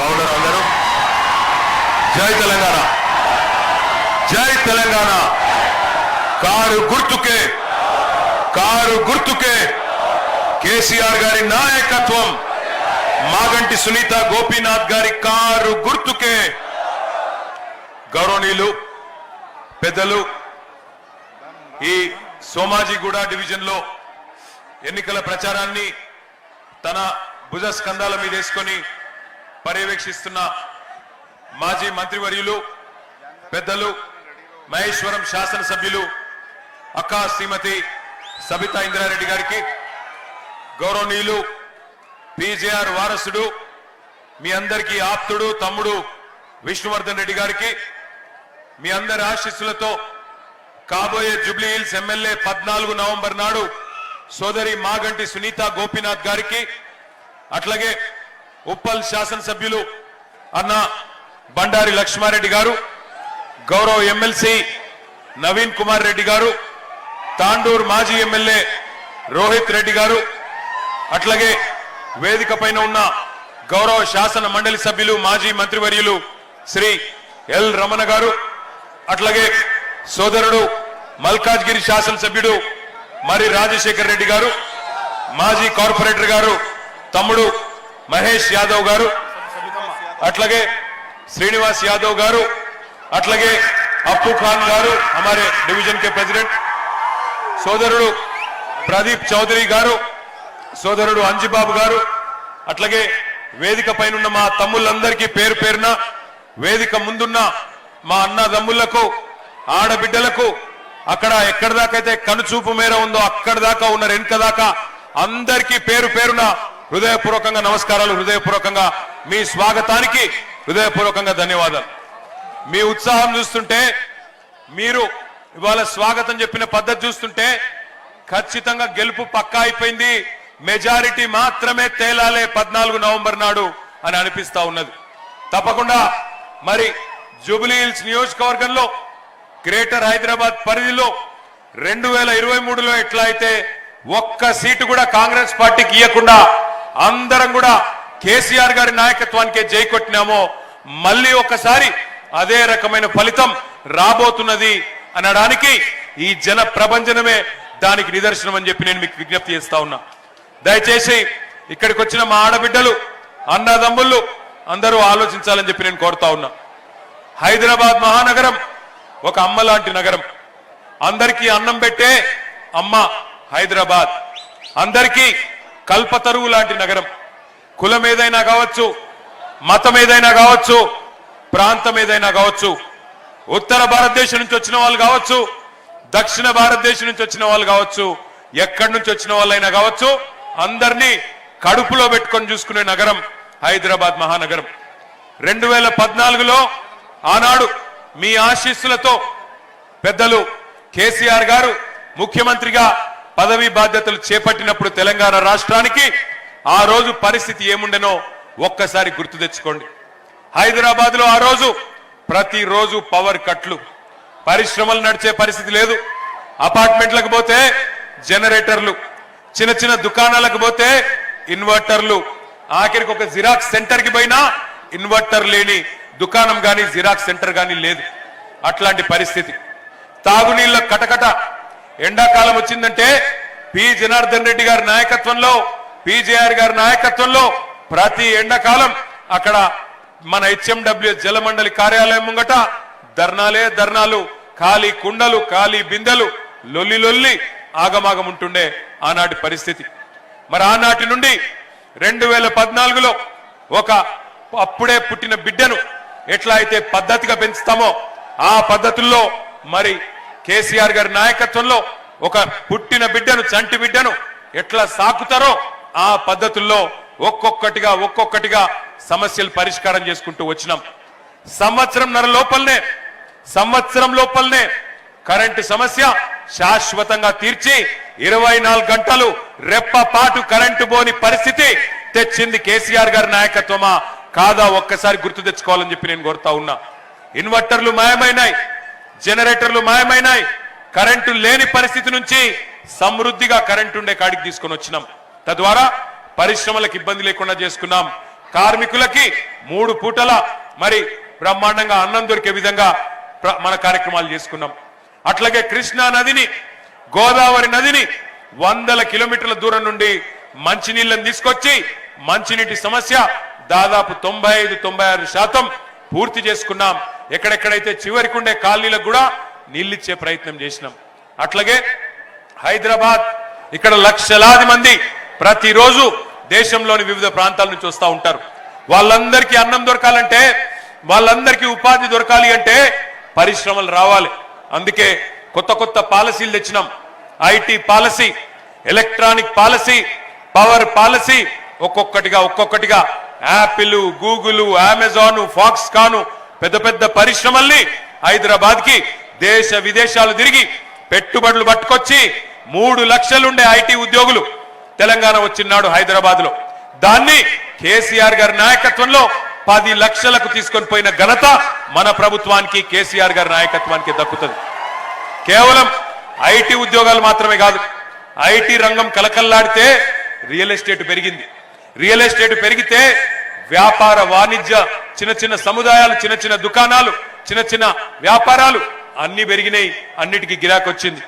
బాగున్నారు అందరూ. జై తెలంగాణ. జై తెలంగాణ. కారు గుర్తుకే. కారు గుర్తుకే. కేసీఆర్ గారి నాయకత్వం. మాగంటి సునీత గోపీనాథ్ గారి కారు గుర్తుకే. గౌరవనీయులు పెద్దలు ఈ సోమాజిగూడ డివిజన్లో ఎన్నికల ప్రచారాన్ని తన భుజ స్కంధాల మీద వేసుకొని పర్యవేక్షిస్తున్న మాజీ మంత్రివర్యులు పెద్దలు మహేశ్వరం శాసనసభ్యులు అక్క శ్రీమతి సబితా ఇంద్రారెడ్డి గారికి గౌరవనీయులు పిజేఆర్ వారసుడు మీ అందరికీ ఆప్తుడు తమ్ముడు విష్ణువర్ధన్ రెడ్డి గారికి మీ అందరి ఆశీస్సులతో కాబోయే జుబ్లీ హిల్స్ ఎమ్మెల్యే పద్నాలుగు నవంబర్ నాడు సోదరి మాగంటి సునీత గోపీనాథ్ గారికి అట్లాగే ఉప్పల్ శాసనసభ్యులు అన్న బండారి లక్ష్మారెడ్డి గారు గౌరవ ఎమ్మెల్సీ నవీన్ కుమార్ రెడ్డి గారు తాండూర్ మాజీ ఎమ్మెల్యే రోహిత్ రెడ్డి గారు అట్లాగే వేదిక పైన ఉన్న గౌరవ శాసన మండలి సభ్యులు మాజీ మంత్రివర్యులు శ్రీ ఎల్ రమణ గారు అట్లాగే సోదరుడు మల్కాజ్గిరి శాసనసభ్యుడు మరి రాజశేఖర్ రెడ్డి గారు మాజీ కార్పొరేటర్ గారు తమ్ముడు మహేష్ యాదవ్ గారు అట్లాగే శ్రీనివాస్ యాదవ్ గారు అట్లాగే అప్పు ఖాన్ గారు అమారే డివిజన్ కే ప్రెసిడెంట్ సోదరుడు ప్రదీప్ చౌదరి గారు సోదరుడు అంజిబాబు గారు అట్లాగే వేదిక పైన మా తమ్ముళ్ళందరికీ పేరు పేరున వేదిక ముందున్న మా అన్నదమ్ముళ్ళకు ఆడబిడ్డలకు అక్కడ ఎక్కడి దాకైతే కనుచూపు మేర ఉందో అక్కడి దాకా ఉన్న వెనుక దాకా అందరికీ పేరు పేరున హృదయపూర్వకంగా నమస్కారాలు హృదయపూర్వకంగా మీ స్వాగతానికి హృదయపూర్వకంగా ధన్యవాదాలు. మీ ఉత్సాహం చూస్తుంటే మీరు ఇవాళ స్వాగతం చెప్పిన పద్ధతి చూస్తుంటే ఖచ్చితంగా గెలుపు పక్కా అయిపోయింది. మెజారిటీ మాత్రమే తేలాలే పద్నాలుగు నవంబర్ నాడు అని అనిపిస్తా ఉన్నది. తప్పకుండా మరి జూబిలీ హిల్స్ నియోజకవర్గంలో గ్రేటర్ హైదరాబాద్ పరిధిలో రెండు వేల ఇరవై మూడులో ఎట్లా అయితే ఒక్క సీటు కూడా కాంగ్రెస్ పార్టీకి ఇవ్వకుండా అందరం కూడా కేసీఆర్ గారి నాయకత్వానికే జై కొట్టినామో మళ్ళీ ఒక్కసారి అదే రకమైన ఫలితం రాబోతున్నది అనడానికి ఈ జన ప్రభంజనమే దానికి నిదర్శనం అని చెప్పి నేను మీకు విజ్ఞప్తి చేస్తా ఉన్నా. దయచేసి ఇక్కడికి వచ్చిన మా ఆడబిడ్డలు అన్నదమ్ముళ్ళు అందరూ ఆలోచించాలని చెప్పి నేను కోరుతా ఉన్నా. హైదరాబాద్ మహానగరం ఒక అమ్మ లాంటి నగరం. అందరికీ అన్నం పెట్టే అమ్మ హైదరాబాద్. అందరికీ కల్పతరువు లాంటి నగరం. కులం ఏదైనా కావచ్చు మతం ఏదైనా కావచ్చు ప్రాంతం ఏదైనా కావచ్చు ఉత్తర భారతదేశం నుంచి వచ్చిన వాళ్ళు కావచ్చు దక్షిణ భారతదేశం నుంచి వచ్చిన వాళ్ళు కావచ్చు ఎక్కడి నుంచి వచ్చిన వాళ్ళైనా కావచ్చు అందరినీ కడుపులో పెట్టుకొని చూసుకునే నగరం హైదరాబాద్ మహానగరం. రెండు వేల పద్నాలుగులో ఆనాడు మీ ఆశీస్సులతో పెద్దలు కేసీఆర్ గారు ముఖ్యమంత్రిగా పదవి బాధ్యతలు చేపట్టినప్పుడు తెలంగాణ రాష్ట్రానికి ఆ రోజు పరిస్థితి ఏముండెనో ఒక్కసారి గుర్తు తెచ్చుకోండి. హైదరాబాద్లో ఆ రోజు ప్రతిరోజు పవర్ కట్లు. పరిశ్రమలు నడిచే పరిస్థితి లేదు. అపార్ట్మెంట్లకు పోతే జనరేటర్లు. చిన్న చిన్న దుకాణాలకు పోతే ఇన్వర్టర్లు. ఆఖరికి ఒక జిరాక్స్ సెంటర్కి పోయినా ఇన్వర్టర్ లేని దుకాణం గాని జిరాక్స్ సెంటర్ గాని లేదు. అట్లాంటి పరిస్థితి. తాగునీళ్ళ కటకట ఎండాకాలం వచ్చిందంటే పి. జనార్దన్ రెడ్డి గారి నాయకత్వంలో పిజేఆర్ గారి నాయకత్వంలో ప్రతి ఎండాకాలం అక్కడ మన హెచ్ఎండబ్ల్యూ జలమండలి కార్యాలయం ముంగట ధర్నాలే ధర్నాలు ఖాళీ కుండలు ఖాళీ బిందెలు లొల్లి లొల్లి ఆగమాగం ఉంటుండే ఆనాటి పరిస్థితి. మరి ఆనాటి నుండి రెండు వేల పద్నాలుగులో ఒక అప్పుడే పుట్టిన బిడ్డను ఎట్లా అయితే పద్ధతిగా పెంచుతామో ఆ పద్ధతుల్లో మరి కేసీఆర్ గారి నాయకత్వంలో ఒక పుట్టిన బిడ్డను చంటి బిడ్డను ఎట్లా సాకుతారో ఆ పద్ధతుల్లో ఒక్కొక్కటిగా ఒక్కొక్కటిగా సమస్యలు పరిష్కారం చేసుకుంటూ వచ్చినాం. సంవత్సరంన్నర లోపలనే సంవత్సరం లోపలనే కరెంటు సమస్య శాశ్వతంగా తీర్చి ఇరవై నాలుగు గంటలు రెప్పపాటు కరెంటు పోని పరిస్థితి తెచ్చింది కేసీఆర్ గారి నాయకత్వమా? కాదా ఒక్కసారి గుర్తు తెచ్చుకోవాలని చెప్పి నేను కోరుతా ఉన్నా. ఇన్వర్టర్లు మాయమైనాయి. జనరేటర్లు మాయమైనాయి. కరెంటు లేని పరిస్థితి నుంచి సమృద్ధిగా కరెంటు ఉండే కాడికి తీసుకొని వచ్చినాం. తద్వారా పరిశ్రమలకు ఇబ్బంది లేకుండా చేసుకున్నాం. కార్మికులకి మూడు పూటల మరి బ్రహ్మాండంగా అన్నం దొరికే విధంగా మన కార్యక్రమాలు చేసుకున్నాం. అట్లాగే కృష్ణా నదిని గోదావరి నదిని వందల కిలోమీటర్ల దూరం నుండి మంచినీళ్ళని తీసుకొచ్చి మంచినీటి సమస్య దాదాపు తొంభై ఐదు తొంభై ఆరు శాతం పూర్తి చేసుకున్నాం. ఎక్కడెక్కడైతే చివరికి ఉండే కాలనీలకు కూడా నీళ్ళిచ్చే ప్రయత్నం చేసినాం. అట్లాగే హైదరాబాద్ ఇక్కడ లక్షలాది మంది ప్రతిరోజు దేశంలోని వివిధ ప్రాంతాల నుంచి వస్తూ ఉంటారు. వాళ్ళందరికీ అన్నం దొరకాలంటే వాళ్ళందరికీ ఉపాధి దొరకాలి అంటే పరిశ్రమలు రావాలి. అందుకే కొత్త కొత్త పాలసీలు తెచ్చినాం. IT policy electronic policy power policy ఒక్కొక్కటిగా ఒక్కొక్కటిగా యాపిల్ గూగుల్ అమెజాన్ ఫాక్స్కాన్ పెద్ద పెద్ద పరిశ్రమల్ని హైదరాబాద్కి దేశ విదేశాలు తిరిగి పెట్టుబడులు పట్టుకొచ్చి మూడు లక్షలుండే ఐటీ ఉద్యోగులు తెలంగాణ వచ్చినాడు హైదరాబాద్లో దాన్ని కేసీఆర్ గారి నాయకత్వంలో పది లక్షలకు తీసుకొని పోయిన ఘనత మన ప్రభుత్వానికి కేసీఆర్ గారి నాయకత్వానికి దక్కుతుంది. కేవలం ఐటీ ఉద్యోగాలు మాత్రమే కాదు ఐటీ రంగం కలకల్లాడితే రియల్ ఎస్టేట్ పెరిగింది. రియల్ ఎస్టేట్ పెరిగితే వ్యాపార వాణిజ్య చిన్న చిన్న సముదాయాలు చిన్న చిన్న దుకాణాలు చిన్న చిన్న వ్యాపారాలు అన్ని పెరిగినాయి అన్నిటికీ గిరాకీ వచ్చింది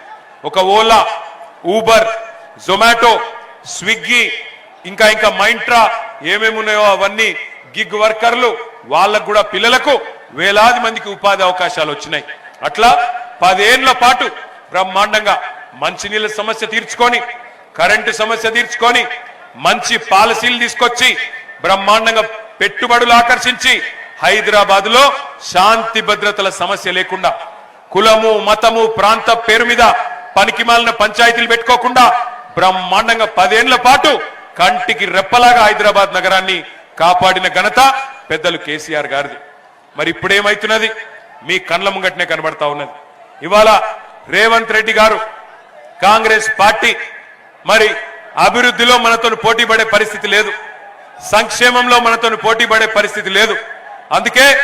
ఒక ఓలా ఊబర్ జొమాటో స్విగ్గీ ఇంకా ఇంకా మైంట్రా ఏమేమి ఉన్నాయో అవన్నీ గిగ్ వర్కర్లు వాళ్ళకు కూడా పిల్లలకు వేలాది మందికి ఉపాధి అవకాశాలు వచ్చినాయి. అట్లా పదేళ్ళ పాటు బ్రహ్మాండంగా మంచినీళ్ళ సమస్య తీర్చుకొని కరెంటు సమస్య తీర్చుకొని మంచి పాలసీలు తీసుకొచ్చి బ్రహ్మాండంగా పెట్టుబడులు ఆకర్షించి హైదరాబాద్లో శాంతి భద్రతల సమస్య లేకుండా కులము మతము ప్రాంత పేరు మీద పనికి మాలిన పంచాయతీలు పెట్టుకోకుండా బ్రహ్మాండంగా పదేళ్ళ పాటు కంటికి రెప్పలాగా హైదరాబాద్ నగరాన్ని కాపాడిన ఘనత పెద్దలు కేసీఆర్ గారిది. మరి ఇప్పుడేమైతున్నది? మీ కండ్ల ముంగట్నే కనబడతా ఉన్నది. ఇవాళ రేవంత్ రెడ్డి గారు కాంగ్రెస్ పార్టీ మరి అభివృద్ధిలో మనతో పోటీ పడే పరిస్థితి లేదు. సంక్షేమంలో మనతో పోటీ పడే పరిస్థితి లేదు. అందుకే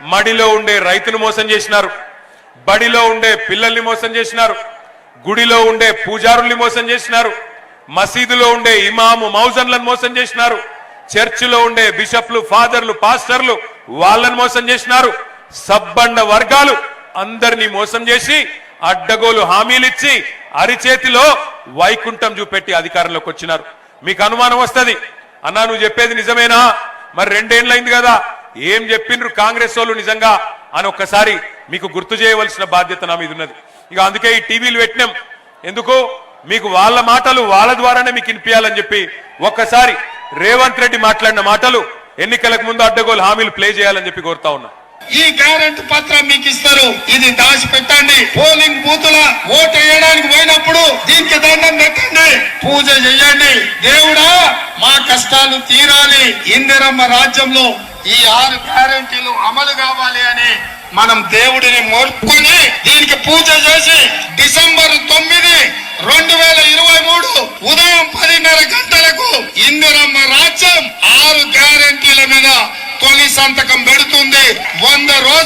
మడిలో ఉండే రైతును మోసం చేసినారు. బడిలో ఉండే పిల్లల్ని మోసం చేసినారు. గుడిలో ఉండే పూజారుల్ని మోసం చేసినారు. మసీదులో ఉండే ఇమాము మౌజన్లను మోసం చేసినారు. చర్చిలో ఉండే బిషప్లు ఫాదర్లు పాస్టర్లు వాళ్ళని మోసం చేసినారు. సబ్బండ వర్గాలు అందరినీ మోసం చేసి అడ్డగోలు హామీలిచ్చి అరిచేతిలో వైకుంఠం చూపెట్టి అధికారంలోకి వచ్చినారు. మీకు అనుమానం వస్తుంది. అన్నా నువ్వు చెప్పేది నిజమేనా? మరి రెండేళ్ళైంది కదా. ఏం చెప్పిండ్రు కాంగ్రెస్ వాళ్ళు నిజంగా? అని ఒక్కసారి మీకు గుర్తు చేయవలసిన బాధ్యత నా మీద ఉన్నది. ఇక అందుకే ఈ టీవీలు పెట్టినాం. ఎందుకు? మీకు వాళ్ళ మాటలు వాళ్ళ ద్వారానే మీకు వినిపించాలని చెప్పి ఒక్కసారి రేవంత్ రెడ్డి మాట్లాడిన మాటలు ఎన్నికలకు ముందు అడ్డగోలు హామీలు ప్లే చేయాలని చెప్పి కోరుతా ఉన్నా. ఈ గ్యారెంటీ పత్రం మీకు ఇస్తారు. ఇది దాచి పెట్టండి పోలింగ్ బూతుల ఓటు వేయడానికి పోయినప్పుడు దీనికి దండం పెట్టండి. పూజ చెయ్యండి దేవుడా మా కష్టాలు తీరాలి. ఇందిరమ్మ రాజ్యంలో ఈ ఆరు గ్యారెంటీలు అమలు కావాలి అని మనం దేవుడిని మోర్చుకొని దీనికి పూజ చేసి డిసెంబర్ తొమ్మిది రెండు వేల ఇరవై మూడు ఉదయం పదిన్నర గంటలకు ఇందిరమ్మ రాజ్యం ఆరు గ్యారెంటీల మీద తొలి సంతకం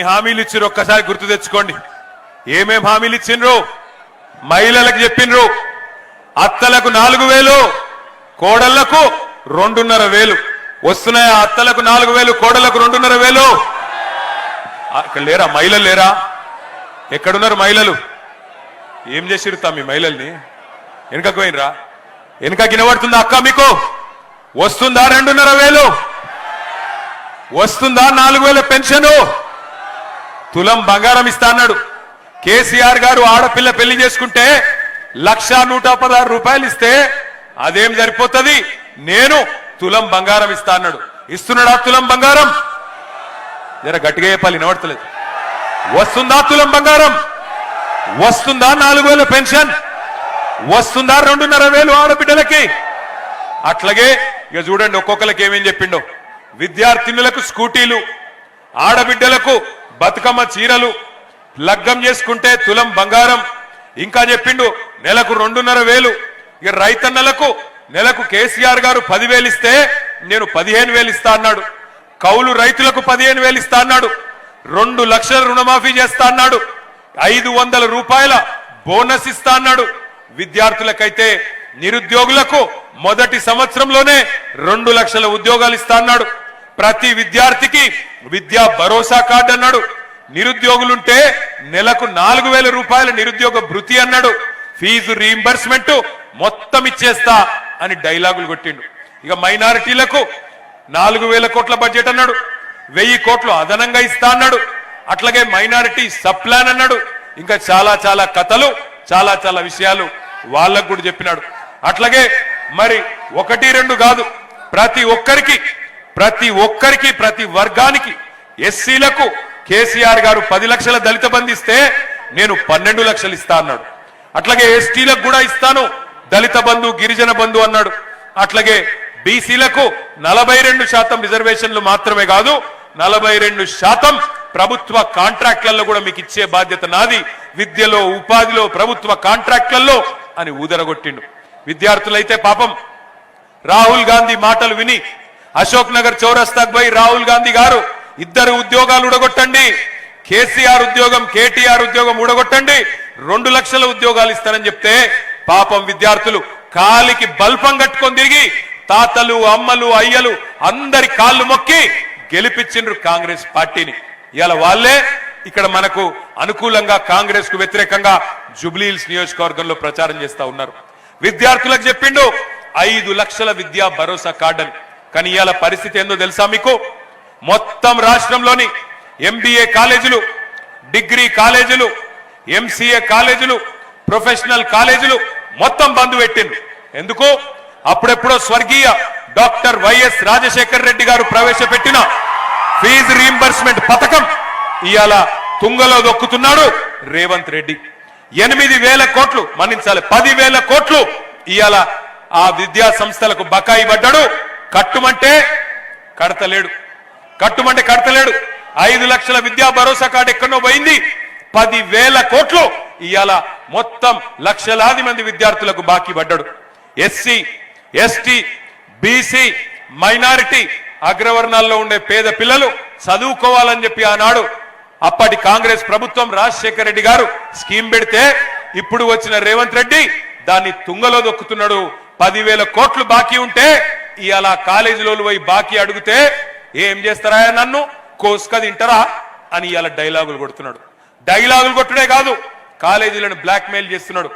హామీలు ఇచ్చిర్రు ఒక్కసారి గుర్తు తెచ్చుకోండి. ఏమేం హామీలు ఇచ్చిండ్రు మహిళలకు చెప్పిండ్రు అత్తలకు నాలుగు వేలు కోడళ్ళకు రెండున్నర వేలు. వస్తున్నాయా అత్తలకు నాలుగు వేలు కోడళ్ళకు రెండున్నర వేలు? అక్కడ లేరా? మహిళలు లేరా? ఎక్కడున్నారు మహిళలు? ఏం చేసిరు తా మీ మహిళల్ని? వెనుకకు పోయినరా? వెనుక గినబడుతుందా అక్క మీకు? వస్తుందా రెండున్నర వేలు? వస్తుందా నాలుగు వేల పెన్షను? తులం బంగారం ఇస్తా అన్నాడు. కేసీఆర్ గారు ఆడపిల్ల పెళ్ళి చేసుకుంటే లక్ష నూట పదహారు రూపాయలు ఇస్తే అదేం సరిపోతుంది? నేను తులం బంగారం ఇస్తా అన్నాడు. ఇస్తున్నాడా తులం బంగారం? జర గట్టిగా చెప్పాలి వినబడతలేదు. వస్తుందా తులం బంగారం? వస్తుందా నాలుగు వేల పెన్షన్? వస్తుందా రెండున్నర వేలు ఆడబిడ్డలకి? అట్లాగే ఇక చూడండి ఒక్కొక్కరికి ఏమేం చెప్పిండో. విద్యార్థినులకు స్కూటీలు ఆడబిడ్డలకు బతుకమ్మ చీరలు లగ్గం చేసుకుంటే తులం బంగారం. ఇంకా చెప్పిండు నెలకు రెండున్నర వేలు. ఇక రైతన్నలకు నెలకు కేసీఆర్ గారు పదివేలు ఇస్తే నేను పదిహేను వేలు ఇస్తా అన్నాడు. కౌలు రైతులకు పదిహేను వేలు ఇస్తా అన్నాడు. రెండు లక్షల రుణమాఫీ చేస్తా అన్నాడు. ఐదు వందల రూపాయల బోనస్ ఇస్తా అన్నాడు. విద్యార్థులకైతే నిరుద్యోగులకు మొదటి సంవత్సరంలోనే రెండు లక్షల ఉద్యోగాలు ఇస్తా అన్నాడు. ప్రతి విద్యార్థికి విద్యా భరోసా కార్డు అన్నాడు. నిరుద్యోగులుంటే నెలకు నాలుగు వేల రూపాయల నిరుద్యోగ భృతి అన్నాడు. ఫీజు రీంబర్స్మెంట్ మొత్తం ఇచ్చేస్తా అని డైలాగులు కొట్టిండు. ఇక మైనారిటీలకు నాలుగు వేల కోట్ల బడ్జెట్ అన్నాడు. వెయ్యి కోట్లు అదనంగా ఇస్తా అన్నాడు. అట్లాగే మైనారిటీ సప్లాన్ అన్నాడు. ఇంకా చాలా చాలా కథలు చాలా చాలా విషయాలు వాళ్ళకు కూడా చెప్పినాడు. అట్లాగే మరి ఒకటి రెండు కాదు. ప్రతి ఒక్కరికి ప్రతి ఒక్కరికి ప్రతి వర్గానికి ఎస్సీలకు కేసీఆర్ గారు పది లక్షల దళిత బంధిస్తే ఇస్తే నేను పన్నెండు లక్షలు ఇస్తా అన్నాడు. అట్లాగే ఎస్టీలకు కూడా ఇస్తాను. దళిత బంధు గిరిజన బంధు అన్నాడు. అట్లాగే బీసీలకు నలభై రెండు శాతం రిజర్వేషన్లు మాత్రమే కాదు నలభై రెండు శాతం ప్రభుత్వ కాంట్రాక్ట్లలో కూడా మీకు ఇచ్చే బాధ్యత నాది. విద్యలో ఉపాధిలో ప్రభుత్వ కాంట్రాక్ట్లలో అని ఊదరగొట్టిండు. విద్యార్థులైతే పాపం రాహుల్ గాంధీ మాటలు విని అశోక్ నగర్ చౌరస్తాకు పోయి రాహుల్ గాంధీ గారు ఇద్దరు ఉద్యోగాలు ఉడగొట్టండి కేసీఆర్ ఉద్యోగం కేటీఆర్ ఉద్యోగం ఉడగొట్టండి రెండు లక్షల ఉద్యోగాలు ఇస్తారని చెప్తే పాపం విద్యార్థులు కాలికి బల్పం కట్టుకొని తిరిగి తాతలు అమ్మలు అయ్యలు అందరి కాళ్ళు మొక్కి గెలిపించిండ్రు కాంగ్రెస్ పార్టీని. ఇవాళ వాళ్ళే ఇక్కడ మనకు అనుకూలంగా కాంగ్రెస్కు వ్యతిరేకంగా జుబ్లీహిల్స్ నియోజకవర్గంలో ప్రచారం చేస్తా ఉన్నారు. విద్యార్థులకు చెప్పిండు ఐదు లక్షల విద్యా భరోసా కార్డు అని కానీ ఇవాళ పరిస్థితి ఏందో తెలుసా మీకు? మొత్తం రాష్ట్రంలోని ఎంబీఏ కాలేజీలు డిగ్రీ కాలేజీలు ఎంసీఏ కాలేజీలు ప్రొఫెషనల్ కాలేజీలు మొత్తం బంద్ పెట్టింది ఎందుకు? అప్పుడెప్పుడో స్వర్గీయ డాక్టర్ వైఎస్ రాజశేఖర్ రెడ్డి గారు ప్రవేశపెట్టిన ఫీజు రీంబర్స్మెంట్ పథకం ఇవాళ తుంగలో దొక్కుతున్నాడు రేవంత్ రెడ్డి. ఎనిమిది వేల కోట్లు మన్నించాలి పది వేల కోట్లు ఇవాళ ఆ విద్యా సంస్థలకు బకాయి పడ్డాడు. కట్టుమంటే కడతలేడు. కట్టుమంటే కడతలేడు. ఐదు లక్షల విద్యా భరోసా కార్డు ఎక్కడో పోయింది. పది వేల కోట్లు ఇవాళ మొత్తం లక్షలాది మంది విద్యార్థులకు బాకీ పడ్డాడు. ఎస్సీ ఎస్టీ బీసీ మైనారిటీ అగ్రవర్ణాల్లో ఉండే పేద పిల్లలు చదువుకోవాలని చెప్పి ఆనాడు అప్పటి కాంగ్రెస్ ప్రభుత్వం రాజశేఖర రెడ్డి గారు స్కీమ్ పెడితే ఇప్పుడు వచ్చిన రేవంత్ రెడ్డి దాన్ని తుంగలో దొక్కుతున్నాడు. పదివేల కోట్లు బాకీ ఉంటే ఇవాళ కాలేజీలో పోయి బాకీ అడిగితే ఏం చేస్తారా నన్ను? కోసుక తింటారా? అని ఇవాళ డైలాగులు కొడుతున్నాడు. డైలాగులు కొట్టుడే కాదు కాలేజీలను బ్లాక్మెయిల్ చేస్తున్నాడు.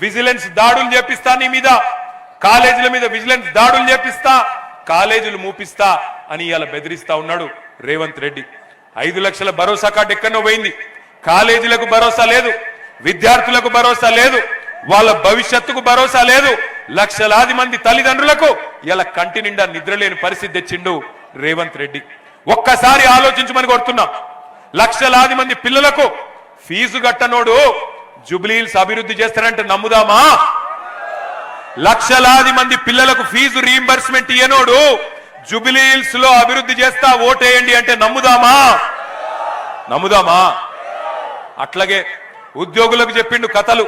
విజిలెన్స్ దాడులు చేపిస్తా నీ మీద. కాలేజీల మీద విజిలెన్స్ దాడులు చేపిస్తా కాలేజీలు మూపిస్తా అని ఇవాళ బెదిరిస్తా ఉన్నాడు రేవంత్ రెడ్డి. ఐదు లక్షల భరోసా కార్డు ఎక్కడో పోయింది. కాలేజీలకు భరోసా లేదు విద్యార్థులకు భరోసా లేదు. వాళ్ళ భవిష్యత్తుకు భరోసా లేదు. లక్షలాది మంది తల్లిదండ్రులకు ఇలా కంటి నిండా నిద్రలేని పరిస్థితి తెచ్చిండు రేవంత్ రెడ్డి. ఒక్కసారి ఆలోచించమని కోరుతున్నా. లక్షలాది మంది పిల్లలకు ఫీజు కట్టనోడు జుబ్లీల్స్ అభివృద్ధి చేస్తారంటే నమ్ముదామా? లక్షలాది మంది పిల్లలకు ఫీజు రీంబర్స్మెంట్ ఇయ్యనోడు జుబిలీల్స్లో అభివృద్ధి చేస్తా ఓటేయండి అంటే నమ్ముదామా? నమ్ముదామా? అట్లాగే ఉద్యోగులకు చెప్పిండు కథలు.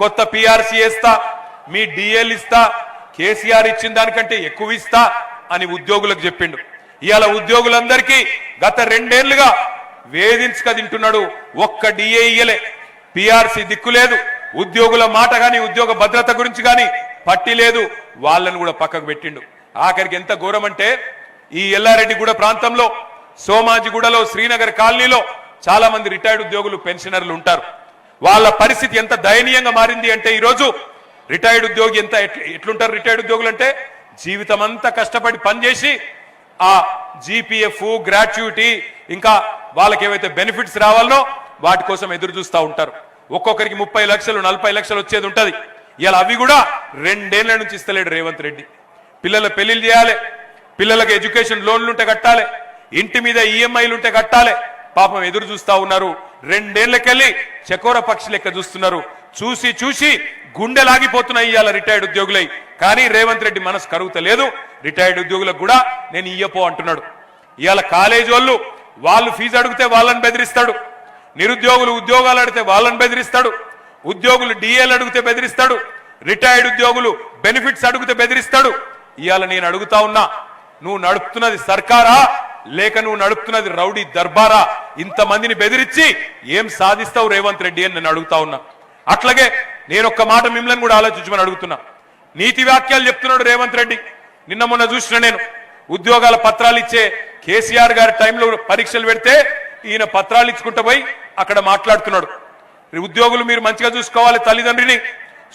కొత్త పిఆర్సీ వేస్తా మీ డిఎల్ ఇస్తా కేసీఆర్ ఇచ్చిన దానికంటే ఎక్కువ ఇస్తా అని ఉద్యోగులకు చెప్పిండు. ఇవాళ ఉద్యోగులందరికీ గత రెండేళ్ళుగా వేధించక తింటున్నాడు ఒక్క డిఏ ఇయ్యలే. పిఆర్సీ దిక్కు లేదు. ఉద్యోగుల మాట కానీ ఉద్యోగ భద్రత గురించి కానీ పట్టి లేదు. వాళ్ళని కూడా పక్కకు పెట్టిండు. ఆఖరికి ఎంత ఘోరం అంటే ఈ ఎల్లారెడ్డిగూడ ప్రాంతంలో సోమాజిగూడలో శ్రీనగర్ కాలనీలో చాలా మంది రిటైర్డ్ ఉద్యోగులు పెన్షనర్లు ఉంటారు. వాళ్ళ పరిస్థితి ఎంత దయనీయంగా మారింది అంటే ఈరోజు రిటైర్డ్ ఉద్యోగి ఎంత ఎట్లుంటారు రిటైర్డ్ ఉద్యోగులు అంటే జీవితం అంతా కష్టపడి పనిచేసి ఆ జీపీఎఫ్ గ్రాట్యుటీ ఇంకా వాళ్ళకి ఏవైతే బెనిఫిట్స్ రావాలనో వాటి కోసం ఎదురు చూస్తూ ఉంటారు. ఒక్కొక్కరికి ముప్పై లక్షలు నలభై లక్షలు వచ్చేది ఉంటుంది. ఇలా అవి కూడా రెండేళ్ళ నుంచి ఇస్తలేడు రేవంత్ రెడ్డి. పిల్లల పెళ్ళిళ్ళు చేయాలి పిల్లలకు ఎడ్యుకేషన్ లోన్లు ఉంటే కట్టాలి ఇంటి మీద ఈఎంఐలుంటే కట్టాలి. పాపం ఎదురు చూస్తూ ఉన్నారు రెండేళ్ళకెళ్ళి చకోర పక్షి లెక్క చూస్తున్నారు. చూసి చూసి గుండెలాగిపోతున్నాయి ఇవాళ రిటైర్డ్ ఉద్యోగులై. కానీ రేవంత్ రెడ్డి మనసు కరుగుతలేదు. రిటైర్డ్ ఉద్యోగులకు కూడా నేను ఇయ్యపో అంటున్నాడు. ఇవాళ కాలేజీ వాళ్ళు వాళ్ళు ఫీజు అడిగితే వాళ్ళని బెదిరిస్తాడు. నిరుద్యోగులు ఉద్యోగాలు అడిగితే వాళ్ళని బెదిరిస్తాడు. ఉద్యోగులు డిఏలు అడిగితే బెదిరిస్తాడు. రిటైర్డ్ ఉద్యోగులు బెనిఫిట్స్ అడిగితే బెదిరిస్తాడు. ఇవాళ నేను అడుగుతా ఉన్నా నువ్వు నడుపుతున్నది సర్కారా? లేక నువ్వు నడుపుతున్నది రౌడీ దర్బారా. ఇంతమందిని బెదిరించి ఏం సాధిస్తావు రేవంత్ రెడ్డి అని నేను అడుగుతా ఉన్నా. అట్లాగే నేను ఒక్క మాట మిమ్మల్ని కూడా ఆలోచించమని అడుగుతున్నా. నీతి వ్యాఖ్యలు చెప్తున్నాడు రేవంత్ రెడ్డి. నిన్న మొన్న చూసిన నేను. ఉద్యోగాల పత్రాలు ఇచ్చే కేసీఆర్ గారి టైంలో పరీక్షలు పెడితే ఈయన పత్రాలు ఇచ్చుకుంటూ పోయి అక్కడ మాట్లాడుతున్నాడు. ఉద్యోగులు మీరు మంచిగా చూసుకోవాలి తల్లిదండ్రిని.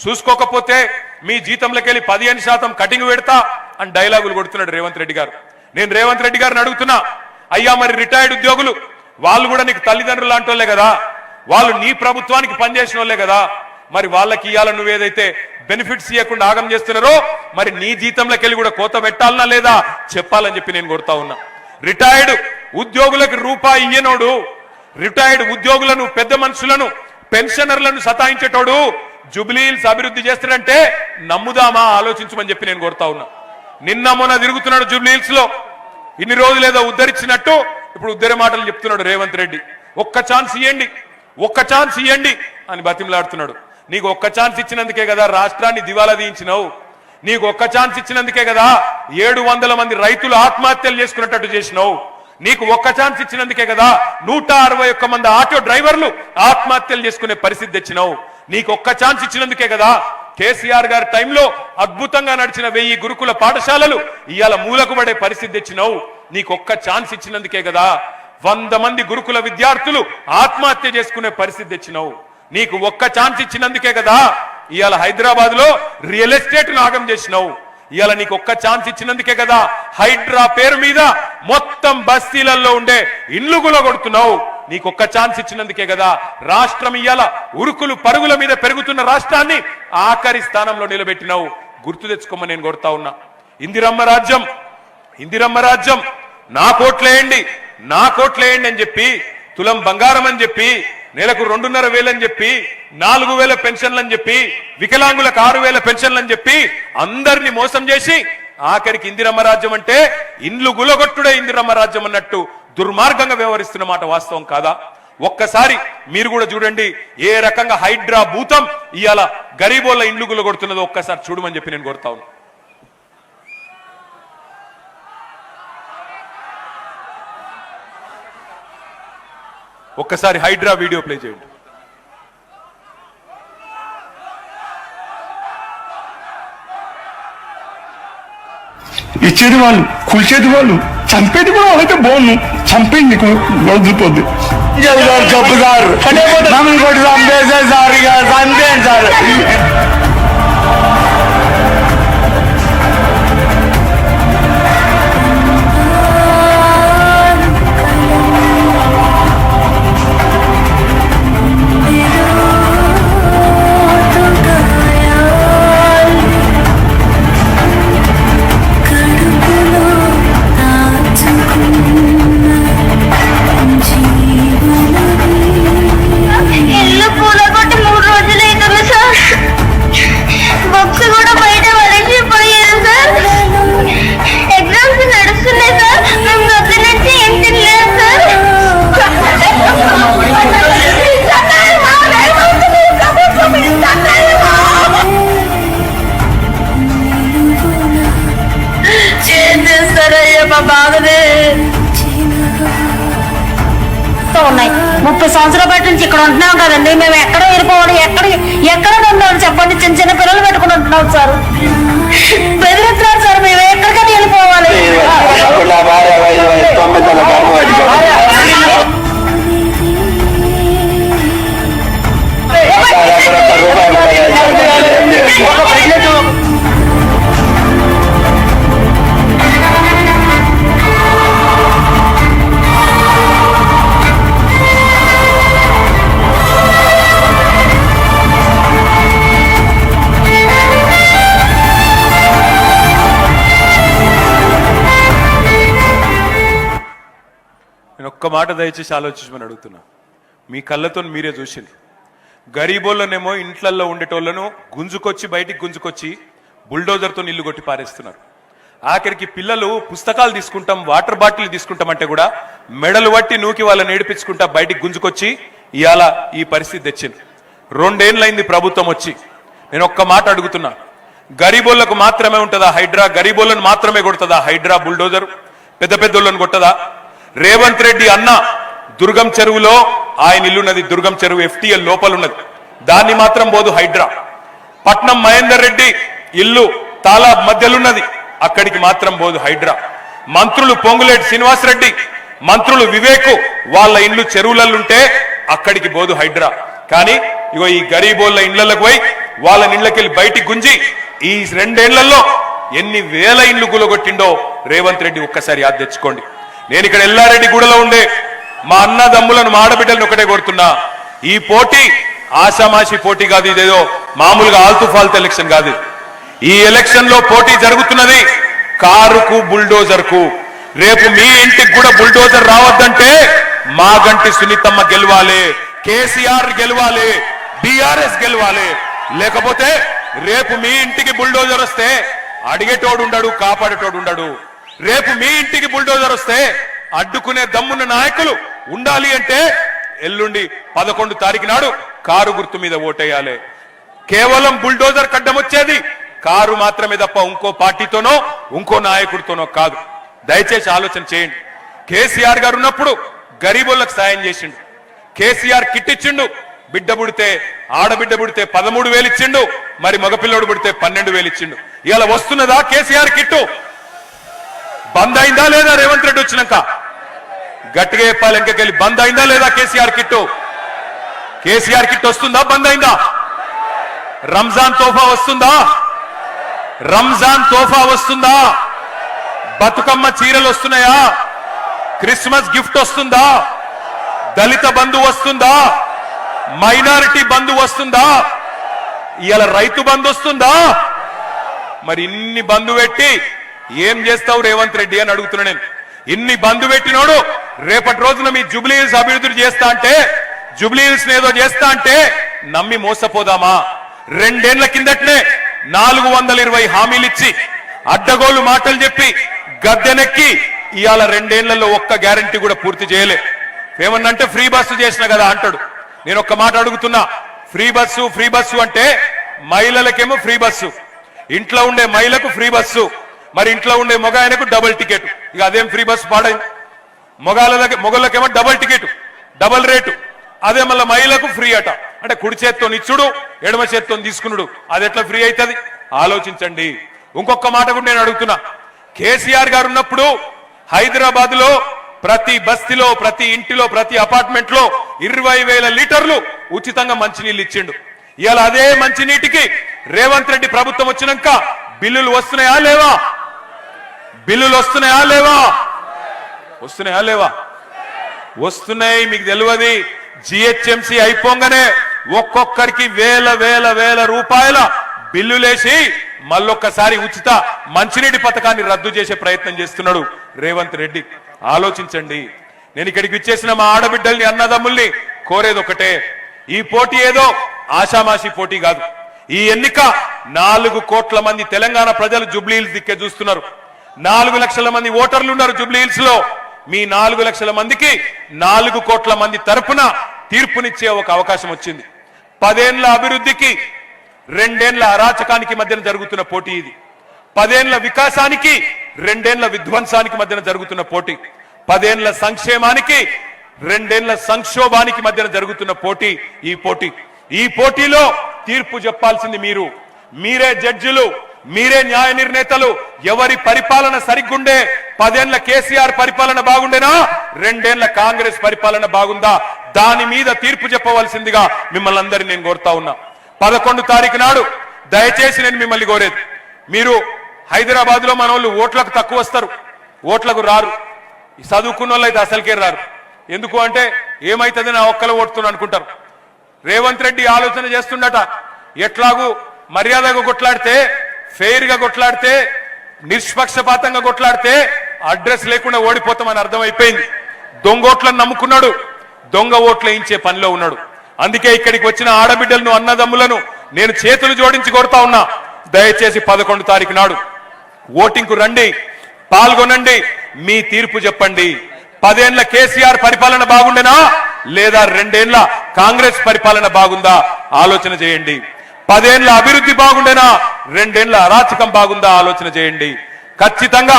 చూసుకోకపోతే మీ జీతంలోకి వెళ్ళి పదిహేను శాతం కటింగ్ పెడతా అని డైలాగులు కొడుతున్నాడు రేవంత్ రెడ్డి గారు. నేను రేవంత్ రెడ్డి గారిని అడుగుతున్నా అయ్యా మరి రిటైర్డ్ ఉద్యోగులు వాళ్ళు కూడా నీకు తల్లిదండ్రులు లాంటోళ్ళే కదా? వాళ్ళు నీ ప్రభుత్వానికి పనిచేసిన వాళ్ళే కదా? మరి వాళ్ళకి ఇవ్వాల నువ్వేదైతే బెనిఫిట్స్ ఇవ్వకుండా ఆగం చేస్తున్నారో మరి నీ జీతంలోకి వెళ్ళి కూడా కోత పెట్టాలనా లేదా? చెప్పాలని చెప్పి నేను కొడతా ఉన్నా. రిటైర్డ్ ఉద్యోగులకు రూపాయి ఇయ్యనోడు రిటైర్డ్ ఉద్యోగులను పెద్ద మనుషులను పెన్షనర్లను సతాయించేటోడు జుబ్లీల్స్ అభివృద్ధి చేస్తాడంటే నమ్ముదామా? ఆలోచించమని చెప్పి నేను కోరుతా ఉన్నా. నిన్న మొన్న తిరుగుతున్నాడు జూబ్లీహిల్స్లో ఇన్ని రోజులు ఏదో ఉద్ధరించినట్టు ఇప్పుడు ఉద్దరి మాటలు చెప్తున్నాడు రేవంత్ రెడ్డి. ఒక్క ఛాన్స్ ఇవ్వండి ఒక్క ఛాన్స్ ఇవ్వండి అని బతిమలాడుతున్నాడు. నీకు ఒక్క ఛాన్స్ ఇచ్చినందుకే కదా రాష్ట్రాన్ని దివాలా తీయించినావు. నీకు ఒక్క ఛాన్స్ ఇచ్చినందుకే కదా ఏడు వందల మంది రైతులు ఆత్మహత్యలు చేసుకున్నట్టు చేసినావు. నీకు ఒక్క ఛాన్స్ ఇచ్చినందుకే కదా నూట అరవై ఒక్క మంది ఆటో డ్రైవర్లు ఆత్మహత్యలు చేసుకునే పరిస్థితి తెచ్చినావు. నీకు ఒక్క ఛాన్స్ ఇచ్చినందుకే కదా కేసీఆర్ గారి టైంలో అద్భుతంగా నడిచిన వెయ్యి గురుకుల పాఠశాలలు ఇవాళ మూలకు పడే పరిస్థితి తెచ్చినావు. నీకు ఒక్క ఛాన్స్ ఇచ్చినందుకే కదా. వంద మంది గురుకుల విద్యార్థులు ఆత్మహత్య చేసుకునే పరిస్థితి తెచ్చినావు. నీకు ఒక్క ఛాన్స్ ఇచ్చినందుకే కదా ఇవాళ హైదరాబాద్లో రియల్ ఎస్టేట్ నాగం చేసినావు. ఇవాళ నీకు ఒక్క ఛాన్స్ ఇచ్చినందుకే కదా హైడ్రా పేరు మీద మొత్తం బస్తీలలో ఉండే ఇండ్లు కొడుతున్నావు నీకు ఒక్క ఛాన్స్ ఇచ్చినందుకే కదా రాష్ట్రం ఇయ్యాల ఉరుకులు పరుగుల మీద పెరుగుతున్న రాష్ట్రాన్ని ఆఖరి స్థానంలో నిలబెట్టినావు. గుర్తు తెచ్చుకోమని నేను కొడతా ఉన్నా. ఇందిరమ్మ రాజ్యం ఇందిరమ్మ రాజ్యం నా కోట్లేయండి నా కోట్లేయండి అని చెప్పి తులం బంగారం అని చెప్పి నెలకు రెండున్నర వేలని చెప్పి నాలుగు వేల పెన్షన్లు అని చెప్పి వికలాంగులకు ఆరు వేల పెన్షన్లు అని చెప్పి అందరిని మోసం చేసి ఆఖరికి ఇందిరమ్మ రాజ్యం అంటే ఇండ్లు గులగొట్టుడే ఇందిరమ్మ రాజ్యం అన్నట్టు దుర్మార్గంగా వ్యవహరిస్తున్న మాట వాస్తవం కాదా? ఒక్కసారి మీరు కూడా చూడండి ఏ రకంగా హైడ్రా భూతం ఇవాళ గరీబోళ్ళ ఇండ్లు గులగొడుతున్నదో ఒక్కసారి చూడమని చెప్పి నేను కొడతా ఒక్కసారి హైడ్రా వీడియో ప్లే చేయండి. ఇచ్చేది వాళ్ళు కూల్చేది వాళ్ళు. చంపేది కూడా వాళ్ళైతే బాగుంది చంపేది నీకు వదిలిపోద్ది. జబ్బు సార్ నన్ను కొట్టి చంపేసే సార్ ఇక. చంపేయండి సార్ మాట దయచేసి ఆలోచించమని అడుగుతున్నా. మీ కళ్ళతో మీరే చూసింది గరీబోళ్ళనేమో ఇంట్లల్లో ఉండేటోళ్ళను గుంజుకొచ్చి బయటికి గుంజుకొచ్చి బుల్డోజర్తో ఇల్లు కొట్టి పారేస్తున్నారు. ఆఖరికి పిల్లలు పుస్తకాలు తీసుకుంటాం వాటర్ బాటిల్ తీసుకుంటాం అంటే కూడా మెడలు పట్టి నూకి వాళ్ళని ఏడిపించుకుంటా బయటికి గుంజుకొచ్చి ఇవాళ ఈ పరిస్థితి తెచ్చింది రెండేళ్ళైంది ప్రభుత్వం వచ్చి. నేను ఒక్క మాట అడుగుతున్నా. గరీబోళ్ళకు మాత్రమే ఉంటుందా హైడ్రా? గరీబోళ్ళను మాత్రమే కొడుతుందా హైడ్రా బుల్డోజర్? పెద్ద పెద్దోళ్ళను కొట్టదా? రేవంత్ రెడ్డి అన్న దుర్గం చెరువులో ఆయన ఇల్లున్నది దుర్గం చెరువు ఎఫ్టీఎల్ లోపల ఉన్నది దాన్ని మాత్రం పోదు హైడ్రా. పట్నం మహేందర్ రెడ్డి ఇల్లు తాలా మధ్యలున్నది. అక్కడికి మాత్రం పోదు హైడ్రా. మంత్రులు పొంగులేటి శ్రీనివాసరెడ్డి మంత్రులు వివేకు వాళ్ళ ఇండ్లు చెరువులల్లుంటే అక్కడికి పోదు హైడ్రా. కానీ ఇగో ఈ గరీబోళ్ళ ఇండ్లకు పోయి వాళ్ళ ఇండ్లకెళ్ళి బయటికి గుంజి ఈ రెండేళ్ళలో ఎన్ని వేల ఇండ్లు గులగొట్టిండో రేవంత్ రెడ్డి ఒక్కసారి యాద్ తెచ్చుకోండి. నేను ఇక్కడ ఎల్లారెడ్డి గూడలో ఉండే మా అన్నదమ్ములను మా ఆడబిడ్డలను ఒకటే కోరుతున్నా. ఈ పోటీ ఆషామాషి పోటీ కాదు ఇదేదో మామూలుగా ఆల్తు ఫాల్తు ఎలక్షన్ కాదు. ఈ ఎలక్షన్లో పోటీ జరుగుతున్నది కారుకు బుల్డోజర్కు రేపు మీ ఇంటికి కూడా బుల్డోజర్ రావద్దంటే మా గంటి సునీతమ్మ గెలవాలి కేసీఆర్ గెలవాలి బీఆర్ఎస్ గెలవాలి. లేకపోతే రేపు మీ ఇంటికి బుల్డోజర్ వస్తే అడిగేటోడు ఉండడు కాపాడేటోడు ఉండడు రేపు మీ ఇంటికి బుల్డోజర్ వస్తే అడ్డుకునే దమ్మున్న నాయకులు ఉండాలి అంటే ఎల్లుండి పదకొండు తారీఖు నాడు కారు గుర్తు మీద ఓటేయాలి. కేవలం బుల్డోజర్ కడ్డం వచ్చేది కారు మాత్రమే తప్ప ఇంకో పార్టీతోనో ఇంకో నాయకుడితోనో కాదు. దయచేసి ఆలోచన చేయండి. కేసీఆర్ గారు ఉన్నప్పుడు గరీబులకు సాయం చేసిండు. కేసీఆర్ కిట్ ఇచ్చిండు. బిడ్డ పుడితే ఆడబిడ్డ పుడితే పదమూడు వేలు ఇచ్చిండు. మరి మగపిల్లోడు పుడితే పన్నెండు వేలు ఇచ్చిండు. ఇలా వస్తున్నదా కేసీఆర్ కిట్టు? బంద్ అయిందా లేదా రేవంత్ రెడ్డి వచ్చినాక? గట్టిగా చెప్పాలి ఇంకెళ్ళి బంద్ అయిందా లేదా కేసీఆర్ కిట్టు? కేసీఆర్ కిట్ వస్తుందా? బంద్ అయిందా? రంజాన్ తోఫా వస్తుందా? రంజాన్ తోఫా వస్తుందా? బతుకమ్మ చీరలు వస్తున్నాయా? క్రిస్మస్ గిఫ్ట్ వస్తుందా? దళిత బంధు వస్తుందా? మైనారిటీ బంధు వస్తుందా? ఇవాళ రైతు బంధు వస్తుందా? మరి ఇన్ని బంధు పెట్టి ఏం చేస్తావు రేవంత్ రెడ్డి అని అడుగుతున్నా నేను. ఇన్ని బంధు పెట్టినోడు రేపటి రోజున మీ జుబ్లీహిల్స్ అభివృద్ధి చేస్తా అంటే జుబ్లీహిల్స్ ఏదో చేస్తా అంటే నమ్మి మోసపోదామా? రెండేళ్ళ కిందటనే నాలుగు వందల ఇరవై హామీలిచ్చి అడ్డగోలు మాటలు చెప్పి గద్దెనెక్కి ఇవాళ రెండేళ్ళలో ఒక్క గ్యారంటీ కూడా పూర్తి చేయలే. ఏమన్నంటే ఫ్రీ బస్సు చేసిన కదా అంటాడు. నేను ఒక్క మాట అడుగుతున్నా. ఫ్రీ బస్సు ఫ్రీ బస్సు అంటే మహిళలకేమో ఫ్రీ బస్సు. ఇంట్లో ఉండే మహిళకు ఫ్రీ బస్సు. మరి ఇంట్లో ఉండే మగ ఆయనకు డబుల్ టికెట్ ఇక అదేం ఫ్రీ బస్సు పాడైంది. మొగాళ్ళకి మొగళ్ళకేమో డబుల్ టికెట్ డబుల్ రేటు అదే మళ్ళీ మహిళకు ఫ్రీ అట. అంటే కుడి చేత్తో ఇచ్చుడు ఎడమ చేత్తో తీసుకునుడు. అది ఎట్లా ఫ్రీ అవుతుంది ఆలోచించండి. ఇంకొక మాట కూడా నేను అడుగుతున్నా. కేసీఆర్ గారు ఉన్నప్పుడు హైదరాబాద్లో ప్రతి బస్తీలో ప్రతి ఇంటిలో ప్రతి అపార్ట్మెంట్లో ఇరవై వేల లీటర్లు ఉచితంగా మంచినీళ్ళు ఇచ్చిండు. ఇవాళ అదే మంచినీటికి రేవంత్ రెడ్డి ప్రభుత్వం వచ్చినాక బిల్లులు వస్తున్నాయా లేవా? బిల్లులు వస్తున్నాయా లేవా? వస్తున్నాయా లేవా? వస్తున్నాయి మీకు తెలియదు. జిహెచ్ఎంసి అయిపోగానే ఒక్కొక్కరికి వేల వేల వేల రూపాయల బిల్లులేసి మళ్ళొక్కసారి ఉచిత మంచినీటి పథకాన్ని రద్దు చేసే ప్రయత్నం చేస్తున్నాడు రేవంత్ రెడ్డి. ఆలోచించండి. నేను ఇక్కడికి ఇచ్చేసిన మా ఆడబిడ్డల్ని అన్నదమ్ముల్ని కోరేది ఒకటే. ఈ పోటీ ఏదో ఆషామాషి పోటీ కాదు. ఈ ఎన్నిక నాలుగు కోట్ల మంది తెలంగాణ ప్రజలు జుబ్లీలు దిక్కే చూస్తున్నారు. నాలుగు లక్షల మంది ఓటర్లు ఉన్నారు జూబ్లీహిల్స్లో మీ నాలుగు లక్షల మందికి నాలుగు కోట్ల మంది తరపున తీర్పునిచ్చే ఒక అవకాశం వచ్చింది. పదేండ్ల అభివృద్ధికి రెండేండ్ల అరాచకానికి మధ్యన జరుగుతున్న పోటీ ఇది. పదేండ్ల వికాసానికి రెండేండ్ల విధ్వంసానికి మధ్యన జరుగుతున్న పోటీ. పదేండ్ల సంక్షేమానికి రెండేండ్ల సంక్షోభానికి మధ్యన జరుగుతున్న పోటీ ఈ పోటీ. ఈ పోటీలో తీర్పు చెప్పాల్సింది మీరు. మీరే జడ్జిలు. మీరే న్యాయ నిర్ణేతలు. ఎవరి పరిపాలన సరిగ్గుండే పదేళ్ళ కేసీఆర్ పరిపాలన బాగుండేనా? రెండేళ్ళ కాంగ్రెస్ పరిపాలన బాగుందా? దాని మీద తీర్పు చెప్పవలసిందిగా మిమ్మల్ని అందరినీ నేను కోరుతా ఉన్నా. పదకొండు తారీఖు నాడు దయచేసి నేను మిమ్మల్ని కోరేది. మీరు హైదరాబాద్లో మన వాళ్ళు ఓట్లకు తక్కువ వస్తారు. ఓట్లకు రారు. చదువుకున్న వాళ్ళు అయితే అసలుకే రారు. ఎందుకు అంటే ఏమైతుంది నా ఒక్కల ఓడుతున్నా అనుకుంటారు. రేవంత్ రెడ్డి ఆలోచన చేస్తుండట. ఎట్లాగూ మర్యాదగా కొట్లాడితే ఫెయిర్గా కొట్లాడితే నిష్పక్షపాతంగా కొట్లాడితే అడ్రస్ లేకుండా ఓడిపోతామని అర్థమైపోయింది. దొంగ ఓట్లను నమ్ముకున్నాడు దొంగ ఓట్లు వేయించే పనిలో ఉన్నాడు. అందుకే ఇక్కడికి వచ్చిన ఆడబిడ్డలను అన్నదమ్ములను నేను చేతులు జోడించి కొడతా ఉన్నా. దయచేసి పదకొండు తారీఖు నాడు ఓటింగ్కు రండి పాల్గొనండి మీ తీర్పు చెప్పండి. పదేళ్ళ కేసీఆర్ పరిపాలన బాగుండేనా? లేదా రెండేళ్ళ కాంగ్రెస్ పరిపాలన బాగుందా? ఆలోచన చేయండి. పదేళ్ళ అభివృద్ధి బాగుండేనా? రెండేళ్ళ అరాచకం బాగుందా? ఆలోచన చేయండి. ఖచ్చితంగా.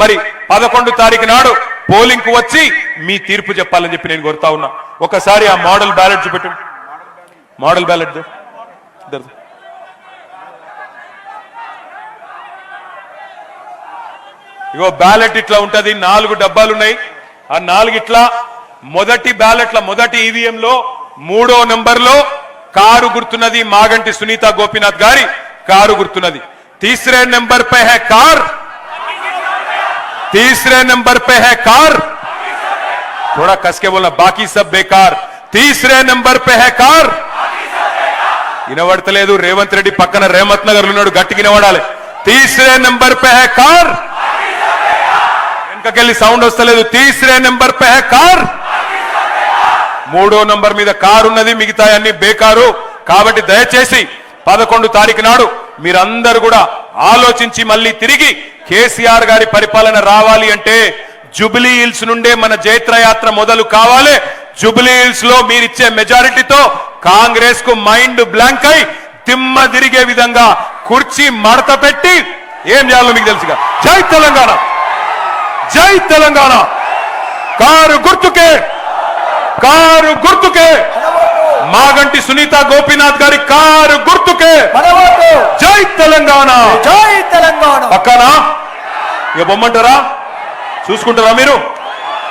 మరి పదకొండు తారీఖు నాడు పోలింగ్కు వచ్చి మీ తీర్పు చెప్పాలని చెప్పి నేను కోరుతా ఉన్నా. ఒకసారి ఆ మోడల్ బ్యాలెట్ చూపెట్టు మోడల్ బ్యాలెట్ ఇగో బ్యాలెట్ ఇట్లా ఉంటది నాలుగు డబ్బాలు ఉన్నాయి ఆ నాలుగు ఇట్లా మొదటి బ్యాలెట్ల మొదటి ఈవీఎం లో మూడో నంబర్లో కారు గుర్తున్నది మాగంటి సునీత గోపీనాథ్ గారి కారు గుర్తున్నది తీసరే నెంబర్ పే హై కార్ तीसरे नंबर पे है कार थोड़ा कस के बोलना बाकी सब बेकार तीसरे नंबर पे है कार వినబడతలేదు రేవంత్ రెడ్డి పక్కన రేమత్ నగర్ ఉన్నాడు గట్టిగా వినబడాలి తీసరే నెంబర్ పే హై కార్ వెనకకెళ్ళి సౌండ్ వస్తలేదు తీసరే నెంబర్ పే హై కార్ మూడో నంబర్ మీద కారు ఉన్నది మిగతా అన్ని బేకారు. కాబట్టి దయచేసి పదకొండు తారీఖు నాడు మీరందరూ కూడా ఆలోచించి మళ్ళీ తిరిగి కేసీఆర్ గారి పరిపాలన రావాలి అంటే జుబిలీ హిల్స్ నుండే మన జైత్రయాత్ర మొదలు కావాలి. జుబిలీ హిల్స్లో మీరిచ్చే మెజారిటీతో కాంగ్రెస్కు మైండ్ బ్లాంక్ అయి తిమ్మ తిరిగే విధంగా కుర్చీ మడత పెట్టి ఏం చేయాలో మీకు తెలుసుగా. జై తెలంగాణ! జై తెలంగాణ! కారు గుర్తుకే! కారు గుర్తుకే. మాగంటి సునీత గోపీనాథ్ గారి కారు గుర్తుకే. జై తెలంగాణ. జై తెలంగాణ. పక్కనా? ఇక బొమ్మంటారా? చూసుకుంటారా మీరు?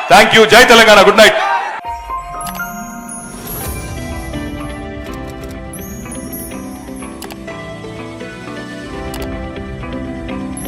థ్యాంక్ యూ జై తెలంగాణ. Good night